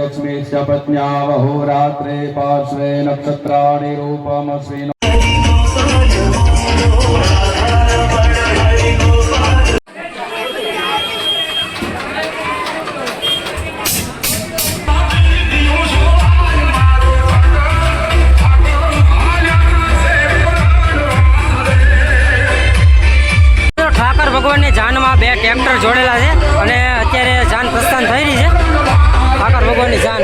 लक्ष्मी च पत्न्या वहोरात्रे पार्श्वे नक्षत्राणि रूपमश्विनो ભગવાનની જાનમાં બે ટ્રેક્ટર જોડેલા છે અને અત્યારે જાન પ્રસ્થાન થઈ રહી છે. ઠાકર ભગવાનની જાન.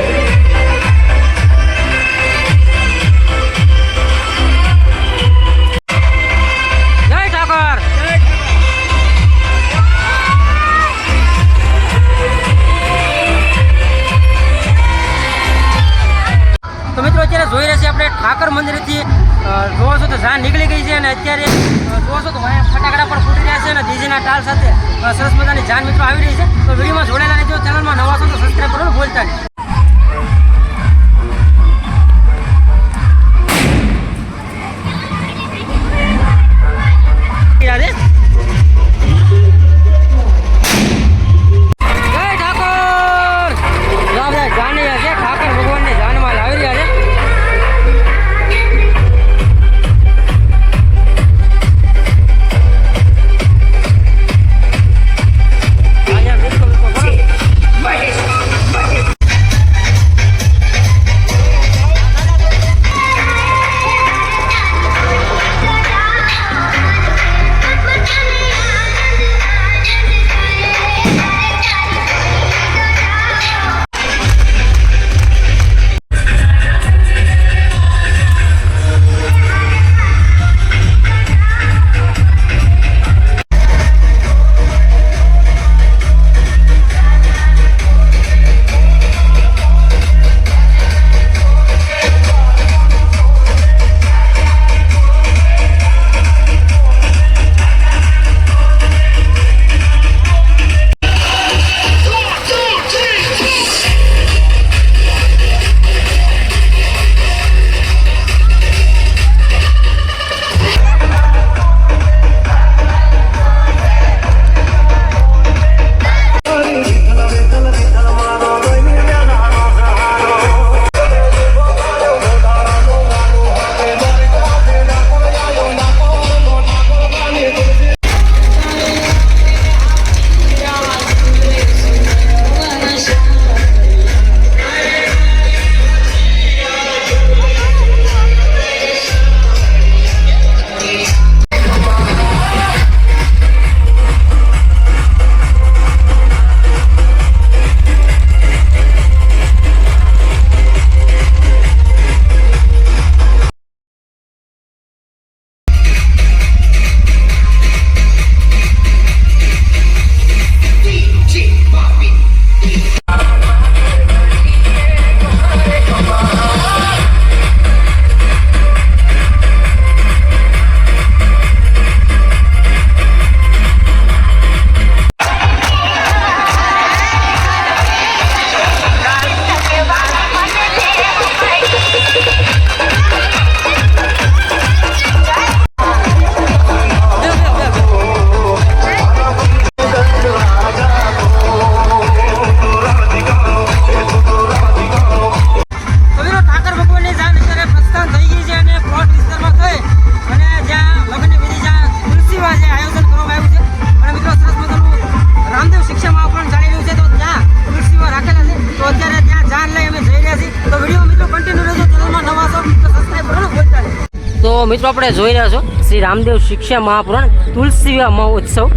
મિત્રો, આપણે જોઈ રહ્યા છો શ્રી રામદેવ શિક્ષા મહાપુરાણ તુલસી મહોત્સવ.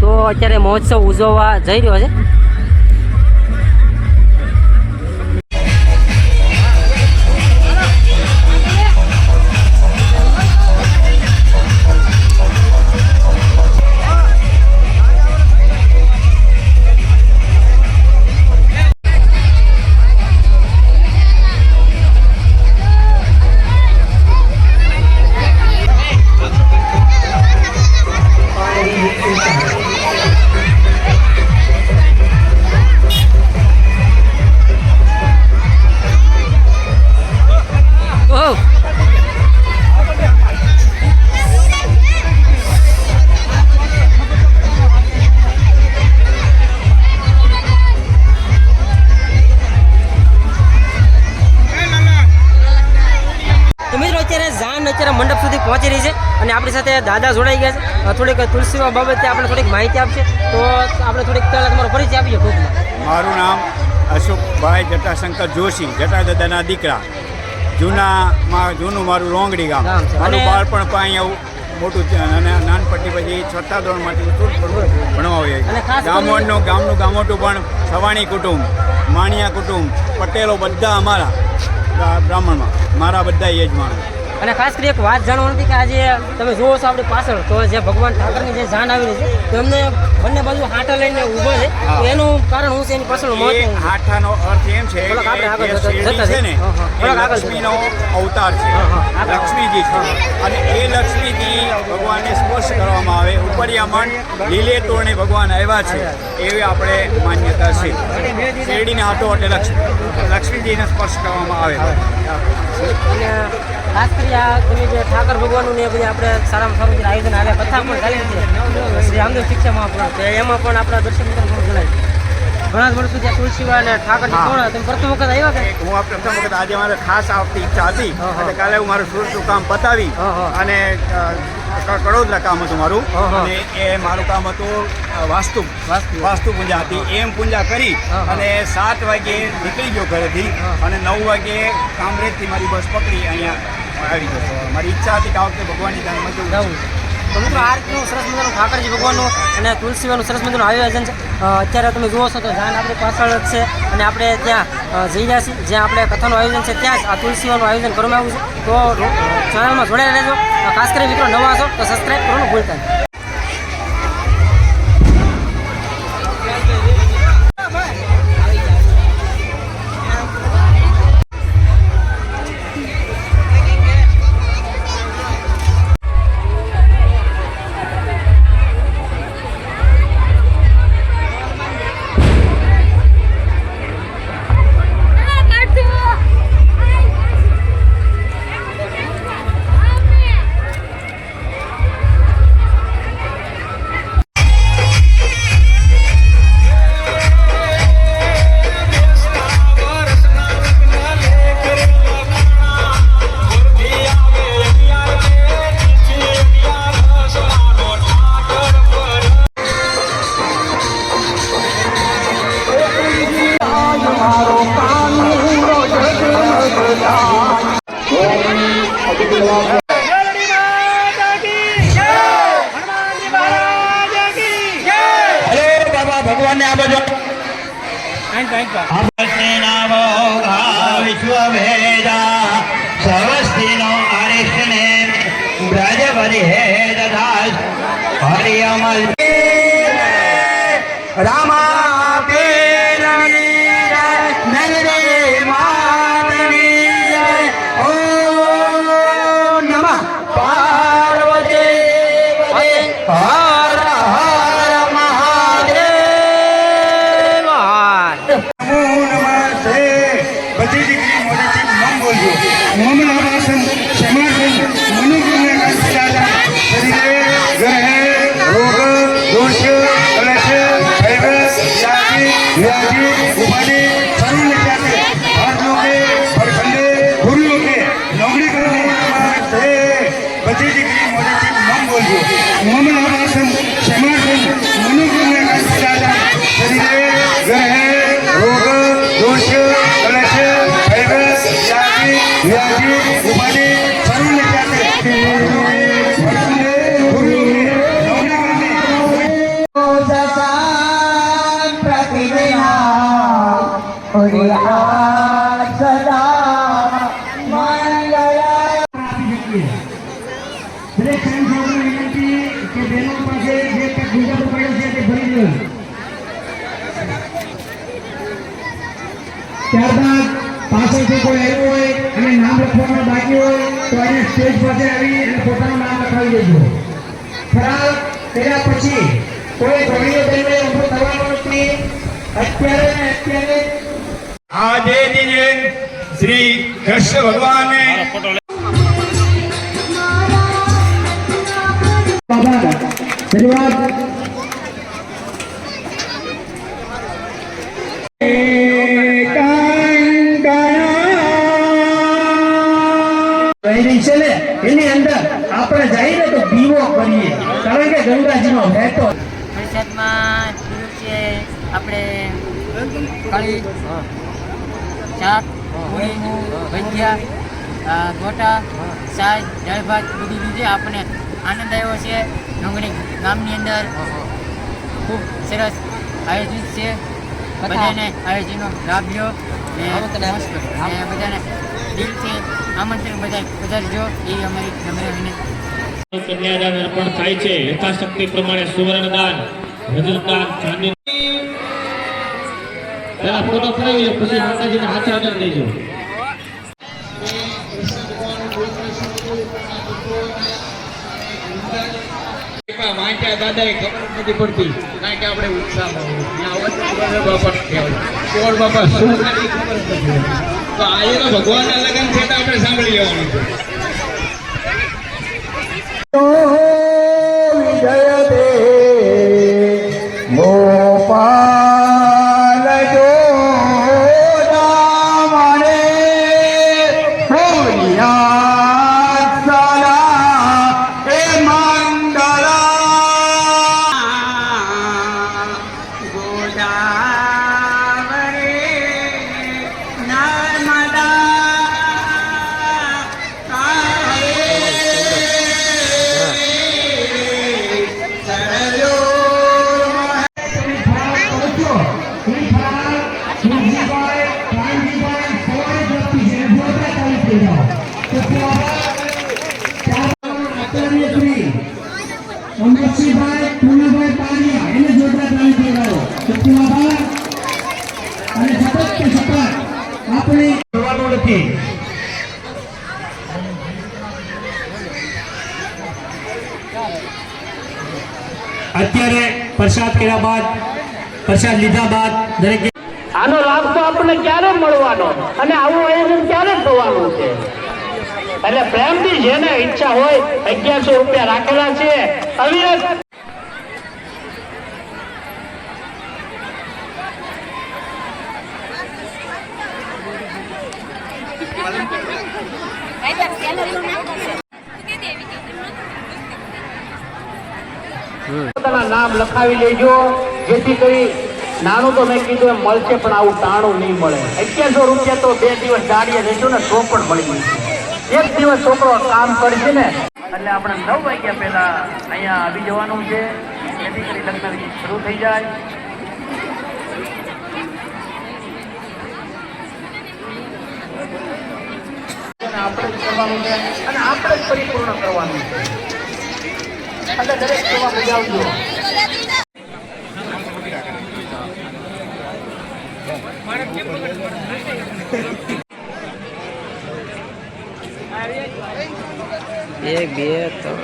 તો અત્યારે મહોત્સવ ઉજવવા જઈ રહ્યો છે. સાથે દાદા જોડાઈ ગયા છે. થોડીક તુલસીમાં બાબતે આપણે થોડીક માહિતી આપશે. તો આપણે થોડીક પહેલાં તમારો પરિચય આપીએ ટૂંકમાં. મારું નામ અશોકભાઈ જટાશંકર જોશી જટા દાદાના દીકરા. જૂનામાં જૂનું મારું રોંગડી ગામ. મારું બાળપણ પણ અહીંયા મોટું અને નાનપટ્ટી પછી છઠ્ઠા ધોરણમાંથી માટે ભણવા ખાસ ગામોનું ગામનું ગામોટું પણ સવાણી કુટુંબ માણિયા કુટુંબ પટેલો બધા અમારા બ્રાહ્મણમાં. મારા બધા યજમાનો. અને ખાસ કરી એક વાત જાણવા નથી કે આજે તમે જુઓ છો આપણી પાછળ તો જે ભગવાન ઠાકરની જે જાન આવી રહી છે તો એમને બંને બાજુ હાટા લઈને ઊભો છે. એનું કારણ શું છે એની પાછળ મહત્વ શું અર્થ એમ છે થોડાક આપણે આગળ જતા- છે ને હા, હા. થોડાક આગળ લક્ષ્મીનો અવતાર છે. હા, હા. લક્ષ્મીજી છે. અને એ લક્ષ્મીજી ભગવાનને સ્પર્શ કરવામાં આવે. ઉપરિયામણ લીલે તોરણે ભગવાન આવ્યા છે. એવી આપણે માન્યતા છે. શેરડીને હાટો એટલે લક્ષ્મી. લક્ષ્મીજીને સ્પર્શ કરવામાં આવે. ખાસ કરી આ તમે જે ઠાકર ભગવાનનું ને એ બધી આપણે સારામાં સારું જે આયોજન આવ્યા કથા પણ ચાલી છે. શ્રી રામદેવ શિક્ષામાં પણ એમાં પણ આપણા દર્શન મિત્રો થોડું જણાય ઘણા જ વર્ષો ત્યાં તુલસીવા અને ઠાકર તમે પ્રથમ વખત આવ્યા કે? હું પ્રથમ વખત આજે મારે ખાસ આવતી ઈચ્છા હતી. હા. કાલે હું મારું સુરતનું કામ પતાવી. અને કડોદરા કામ હતું મારું. અને એ મારું કામ હતું વાસ્તુ. વાસ્તુ. પૂજા હતી. એમ પૂજા કરી. અને સાત વાગે નીકળી ગયો ઘરેથી અને નવ વાગે કામરેજથી મારી બસ પકડી અહીંયા આવી ગયો. મારી ઈચ્છા હતી કે આ વખતે ભગવાનની ધામમાં જવું જવું તો મિત્રો, આ રીતનું સરસ મજાનું ઠાકરજી ભગવાનનું અને તુલસીવાનું સરસ મજાનું આયોજન છે. અત્યારે તમે જુઓ છો તો જાન આપણી પાછળ જ છે અને આપણે ત્યાં જઈ રહ્યા છીએ. જ્યાં આપણે કથાનું આયોજન છે, ત્યાં જ આ તુલસીવાનું આયોજન કરવામાં આવ્યું છે. તો ચેનલમાં જોડાઈ રહેજો. ખાસ કરી મિત્રો નવા છો તો સબસ્ક્રાઈબ કરવાનું ભૂલતા નહીં. thank God. શરીરે ગ્રહે રોગ દોષ કલશ ભૈવ વ્યાધિ બાકી હોય તો એને સ્ટેજ પાસે આવી અને પોતાનું નામ લખાવી દેજો. ખરાબ કર્યા પછી કોઈ ધોળીઓ થઈને ઊભો થવાનો નથી. અત્યારે અત્યારે આજે દિને શ્રી કૃષ્ણ ભગવાને બાબા ધન્યવાદ. કહી છે ને એની અંદર આપણે જઈને તો દીવો કરીએ. કારણ કે ગંગાજીનો વહેતો આપણે કળી શાક ભજીયા ગોટા સાજ દાળ ભાત બધું લીધું છે. આપણને આનંદ આવ્યો છે. ડુંગળી ગામની અંદર ખૂબ સરસ આયોજિત છે. બધાને આયોજનનો લાભ. ને બધાને દિલથી આમંત્રણ બધા પધારજો એ અમારી નમ્ર વિનંતી. કન્યાદાન અર્પણ થાય છે. યથાશક્તિ પ્રમાણે સુવર્ણદાન રજતદાન ચાંદી પહેલા ફોટો પડાવી લો પછી માતાજીના હાથે આગળ લઈ જાઓ વાંચ્યા દાદા ખબર નથી પડતી કારણ કે આપણે ઉત્સાહમાં બાપા કોણ બાપા શું ખબર નથી તો આ એનો ભગવાનના લગ્ન છે આપણે સાંભળી લેવાનું છે અત્યારે પ્રસાદ કર્યા બાદ, પ્રસાદ લીધા બાદ દરેક આનો લાભ તો આપણને ક્યારે મળવાનો? અને આવું આયોજન ક્યારે થવાનું છે? એટલે પ્રેમથી જેને ઈચ્છા હોય, અગિયારસો રૂપિયા રાખેલા છે. અવિરત નામ લખાવી લેજો. જેથી કરી નાનું તો મેં કીધું એમ મળશે, પણ આવું તાણું નહીં મળે. અગિયારસો રૂપિયા તો બે દિવસ દાડીએ લેજો ને, તો પણ મળી જશે. એક દિવસ છોકરો કામ કરશે ને, એટલે આપણે નવ વાગ્યા પહેલા અહીંયા આવી જવાનું છે. જેથી કરી લગ્ન શરૂ થઈ જાય. આપણે જ કરવાનું છે, અને આપણે જ પરિપૂર્ણ કરવાનું છે. એટલે દરેક સેવા બજાવજો એક બે ત્રણ.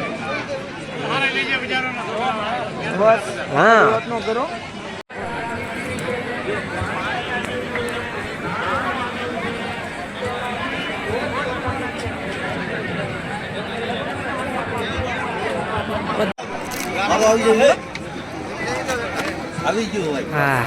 બસ. હા. હા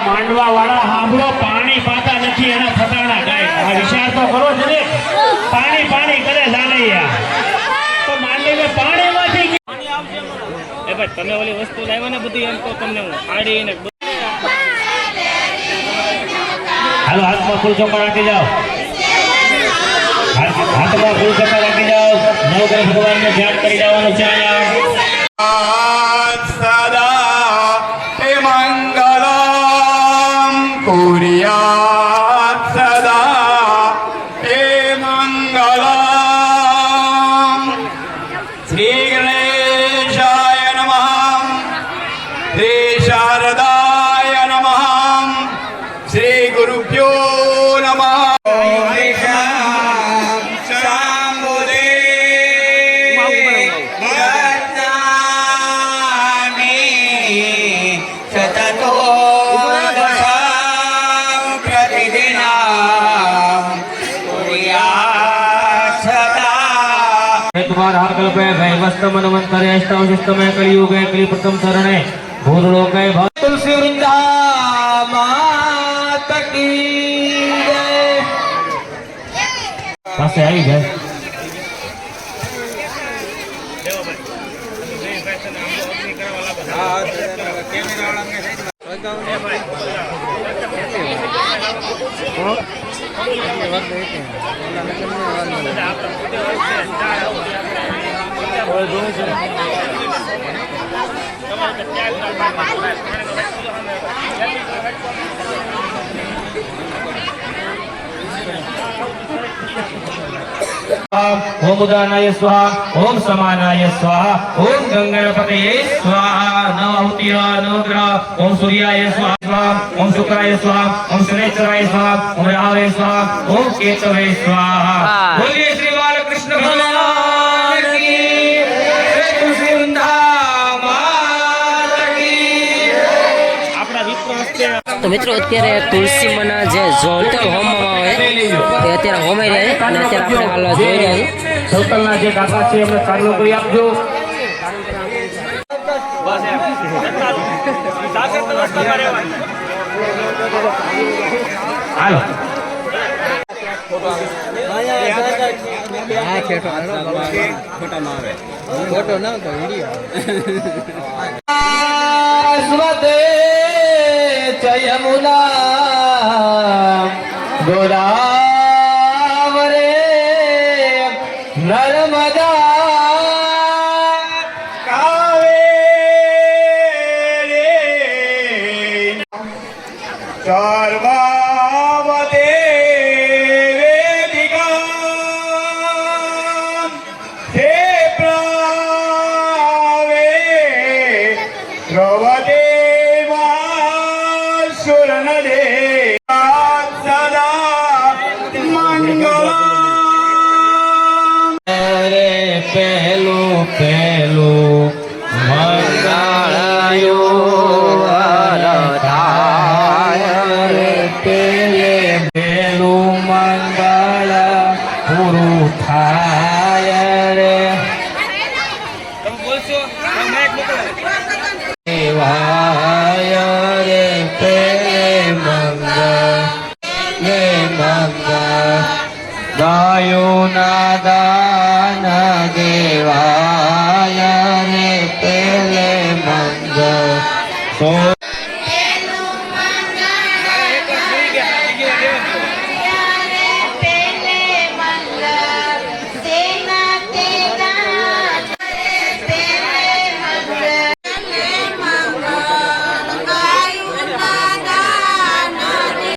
માંડવા વાળા હાંભળો પાણી પાતા નથી એના ફટાણા ગાય આ વિચાર તો કરો છે ને પાણી પાણી કરે લાલૈયા તો માંડવીને પાણીમાંથી એ ભાઈ તમે ઓલી વસ્તુ લાવ્યા ને બધી એમ તો તમને હું આડી ને હાલો હાથમાં ફૂલ ચોપા રાખી જાઓ. હાથમાં ફૂલ ચોપા રાખી જાઓ. નવગ્રહ ભગવાનને ધ્યાન કરી જવાનું છે અષ્ટાવશિષ્ટમે કલિયુગે કલિપ્રથમ શરણે ભૂતલોકે ભવ તુલસી વૃંદા માત કી જય. પાસે આવી જાય. ઓમ ઉદાનાય સ્વાહા ઓમ સમાનાય સ્વાહા ઓમ ગંગણપતયે સ્વાહા નવ આહુતિય નવ ગ્રહ ઓમ સૂર્યાય સ્વાહા ઓમ શુક્રાય સ્વાહા ઓમ શનેશ્વરાય સ્વાહા ઓમ રાહવે સ્વાહા ઓમ કેતવે સ્વાહા બોલીએ શ્રી બાલકૃષ્ણ ભગવાન મિત્રો અત્યારે તુલસી મના જે જોતલ હોમવામાં આવે એ અત્યારે હોમાઈ રહ્યા છે અને અત્યારે આપણે હાલ જોઈ રહ્યા છીએ. સૌતલના જે કાકા છે એમને ચાલો કરી આપજો. હાલો. સ્વદે జయములా గోరా દેવાય